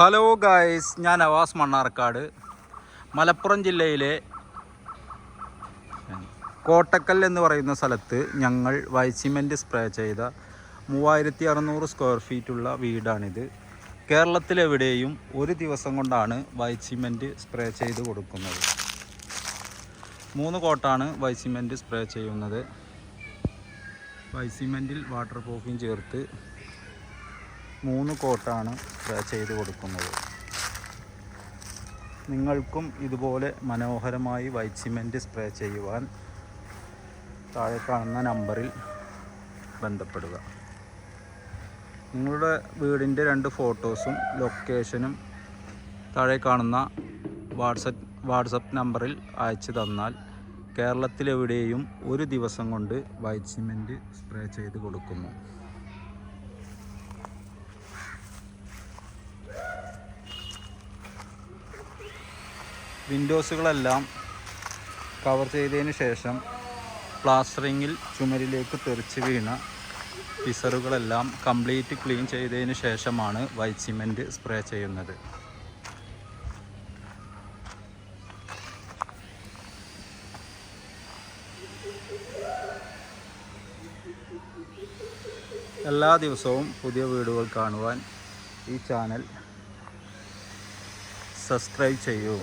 Hello guys ഞാൻ അവാസ് മണ്ണാർക്കാട്. മലപ്പുറം ജില്ലയിലെ കോട്ടക്കൽ എന്ന് പറയുന്ന സ്ഥലത്ത് ഞങ്ങൾ വൈസിമെന്റ് സ്പ്രേ ചെയ്ത മൂവായിരത്തി അറുന്നൂറ് സ്ക്വയർ ഫീറ്റുള്ള വീടാണിത്. കേരളത്തിലെവിടെയും ഒരു ദിവസം കൊണ്ടാണ് വൈസിമെന്റ് സിമെന്റ് സ്പ്രേ ചെയ്ത് കൊടുക്കുന്നത്. മൂന്ന് കോട്ടാണ് വൈസിമെന്റ് സിമെന്റ് സ്പ്രേ ചെയ്യുന്നത്. വൈസിമെന്റിൽ സിമെന്റിൽ വാട്ടർ പ്രൂഫിങ് ചേർത്ത് മൂന്ന് കോട്ടാണ് ചെയ്ത് കൊടുക്കുന്നത്. നിങ്ങൾക്കും ഇതുപോലെ മനോഹരമായി വൈറ്റ് സിമെന്റ് സ്പ്രേ ചെയ്യുവാൻ താഴെ കാണുന്ന നമ്പറിൽ ബന്ധപ്പെടുക. നിങ്ങളുടെ വീടിന്റെ രണ്ട് ഫോട്ടോസും ലൊക്കേഷനും താഴെ കാണുന്ന വാട്സപ്പ് വാട്സപ്പ് നമ്പറിൽ അയച്ചു തന്നാൽ കേരളത്തിലെവിടെയും ഒരു ദിവസം കൊണ്ട് വൈറ്റ് സിമെന്റ് സ്പ്രേ ചെയ്ത് കൊടുക്കുന്നു. വിൻഡോസുകളെല്ലാം കവർ ചെയ്തതിന് ശേഷം പ്ലാസ്റ്ററിങ്ങിൽ ചുമരിലേക്ക് തെറിച്ച് വീണ പിസറുകളെല്ലാം കംപ്ലീറ്റ് ക്ലീൻ ചെയ്തതിന് ശേഷമാണ് വൈറ്റ് സിമെന്റ് സ്പ്രേ ചെയ്യുന്നത്. എല്ലാ ദിവസവും പുതിയ വീടുകൾ കാണുവാൻ ഈ ചാനൽ സബ്സ്ക്രൈബ് ചെയ്യൂ.